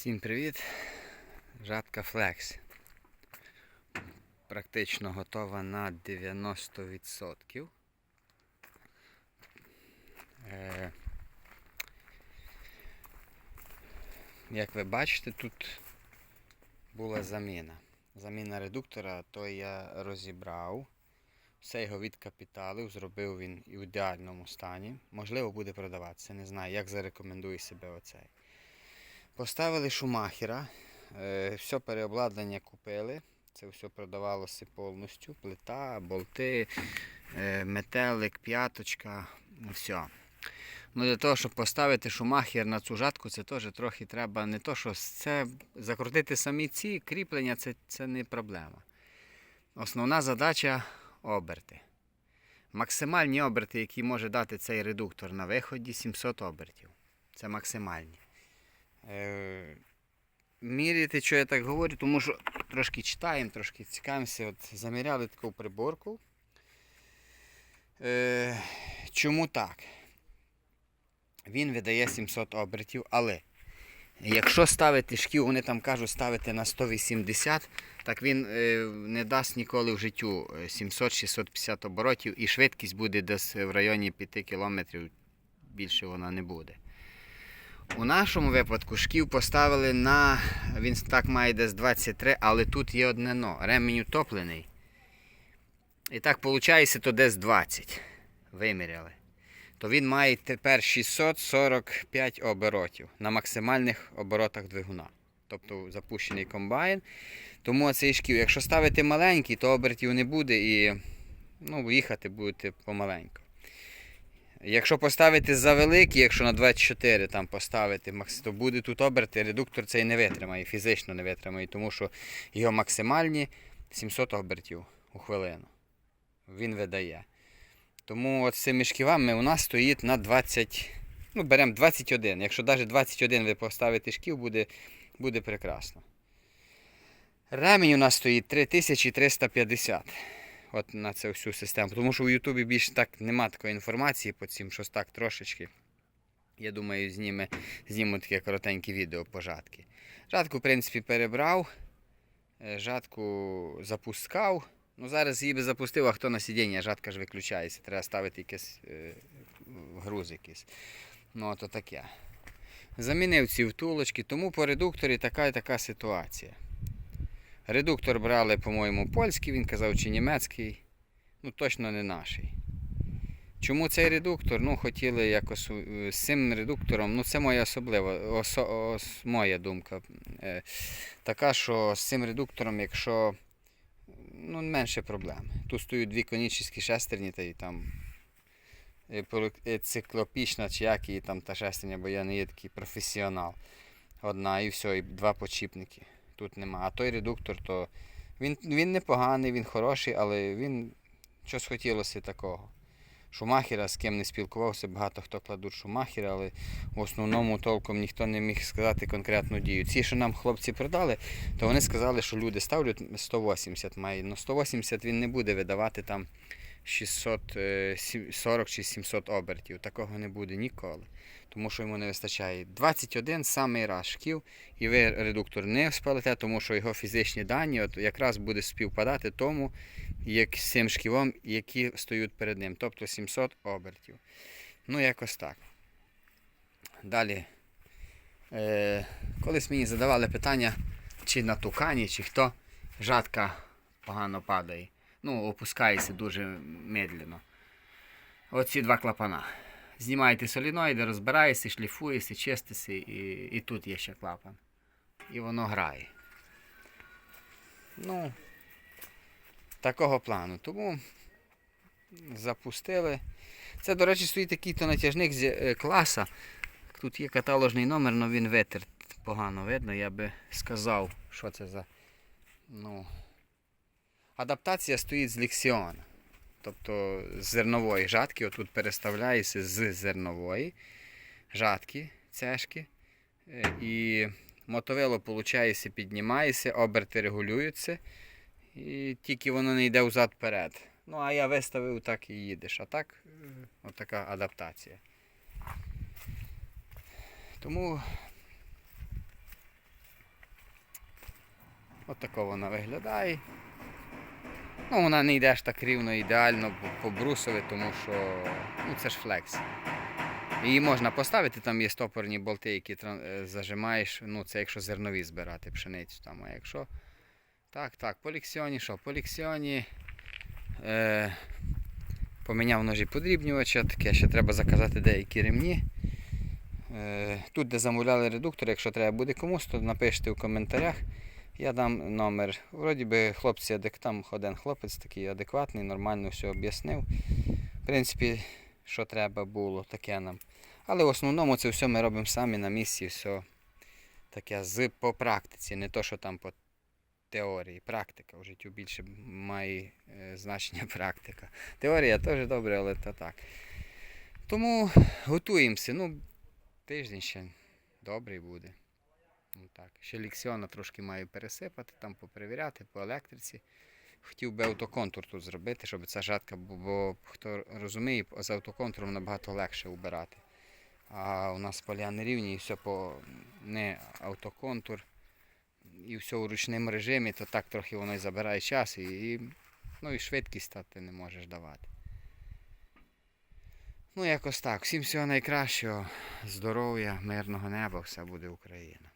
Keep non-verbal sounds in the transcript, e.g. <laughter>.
Всім привіт! Жатка Flex. Практично готова на 90%. Е, Як ви бачите, тут була заміна. Заміна редуктора, то я розібрав. Все його відкапіталив, зробив він в ідеальному стані. Можливо, буде продаватися. Не знаю, як зарекомендує себе оцей. Поставили шумахера, е, все переобладнання купили. Це все продавалося повністю. Плита, болти, е, метелик, п'яточка, все. Ну, для того, щоб поставити шумахер на цю жатку, це теж трохи треба не то, що це закрутити самі ці кріплення, це, це не проблема. Основна задача оберти. Максимальні оберти, які може дати цей редуктор на виході, 700 обертів. Це максимальні. Е, міряти, що я так говорю, тому що трошки читаємо, трошки цікавимося. От заміряли таку приборку. Е, чому так? Він видає 700 обертів, але якщо ставити шків, вони там кажуть ставити на 180, так він е, не дасть ніколи в життю 700-650 оборотів і швидкість буде десь в районі 5 км, більше вона не буде. У нашому випадку шків поставили на. Він так має десь 23, але тут є одне но. Ремінь утоплений. І так виходить, то десь 20. Виміряли. То він має тепер 645 оборотів на максимальних оборотах двигуна. Тобто запущений комбайн. Тому цей шків, якщо ставити маленький, то обертів не буде і ну, їхати будете помаленьку. Якщо поставити за великий, якщо на 24 там поставити, то буде тут оберти, редуктор цей не витримає, фізично не витримає, тому що його максимальні 700 обертів у хвилину. Він видає. Тому от з цими шківами у нас стоїть на 20, ну беремо 21. Якщо навіть 21 ви поставите шків, буде, буде прекрасно. Ремінь у нас стоїть 3350 от на цю всю систему. Тому що у Ютубі більше так нема такої інформації по цим, щось так трошечки. Я думаю, зніме, зніму таке коротеньке відео по жатки. Жатку, в принципі, перебрав. е, Жатку запускав. Ну, зараз її би запустив, а хто на сидіння, жатка ж виключається. Треба ставити якийсь е, груз якийсь. Ну, то таке. Замінив ці втулочки, тому по редукторі така і така ситуація. Редуктор брали, по-моєму, польський, він казав, чи німецький. Ну, точно не наш. Чому цей редуктор? Ну, хотіли якось е, з цим редуктором, ну це моя особлива, осо, ос, моя думка. Е, така, що з цим редуктором, якщо ну, менше проблем. Тут стоять дві конічні шестерні, та й там циклопічна чи як її там та шестерня, бо я не є такий професіонал. Одна і все, і два почіпники. Тут нема. А той редуктор, то він, він непоганий, він хороший, але він щось хотілося такого. Шумахера, з ким не спілкувався, багато хто кладуть Шумахера, але в основному толком ніхто не міг сказати конкретну дію. Ці, що нам хлопці продали, то вони сказали, що люди ставлять 180 має. Ну 180 він не буде видавати там 640 чи 700 обертів. Такого не буде ніколи. Тому що йому не вистачає 21 самий раз шків, і ви редуктор не спалите, тому що його фізичні дані от якраз буде співпадати тому, як з цим шківом, які стоять перед ним. Тобто 700 обертів. Ну, якось так. Далі. Е, колись мені задавали питання, чи на тукані, чи хто жатка погано падає. Ну, опускається дуже медленно. Оці два клапана. Знімаєте соліноїди, розбираєшся, шліфуєшся, чистишся, і, і тут є ще клапан. І воно грає. Ну, такого плану. Тому запустили. Це, до речі, стоїть такий то натяжник з е, класа. Тут є каталожний номер, але він витерт погано видно. Я би сказав, що це за. Ну, адаптація стоїть з лексіона. Тобто з зернової жатки, отут переставляється з зернової жатки, цешки. Е, І мотовило, виходить, піднімається, оберти регулюються. І тільки воно не йде взад вперед. Ну, а я виставив, так і їдеш. А так, отака адаптація. Тому Отако вона виглядає. Ну, вона не йде ж так рівно ідеально по- брусові, тому що ну, це ж флекс. Її можна поставити, там є стопорні болти, які е, зажимаєш. Ну, це якщо зернові збирати пшеницю там. А якщо. Так, так, по ліксіоні що? По е, поміняв ножі подрібнювача, таке ще треба заказати деякі ремні. Е, тут, де замовляли редуктор, якщо треба буде комусь, то напишіть у коментарях. Я дам номер. Вроді би хлопці, там один хлопець такий адекватний, нормально все об'яснив. В принципі, що треба було, таке нам. Але в основному це все ми робимо самі на місці, все таке з по практиці, не то, що там по теорії. Практика в життю більше має е, значення <laughs> практика. Теорія теж добре, але то так. Тому готуємося. Ну, тиждень ще добрий буде. Ну, так. Ще ліксіона трошки маю пересипати, там поперевіряти по електриці. Хотів би автоконтур тут зробити, щоб ця жатка, бо, бо хто розуміє, з автоконтуром набагато легше убирати. А у нас поля не рівні і все по не автоконтур, і все у ручному режимі, то так трохи воно і забирає час, і, і, ну, і швидкість ти не можеш давати. Ну, якось так. Всім всього найкращого, здоров'я, мирного неба, все буде Україна.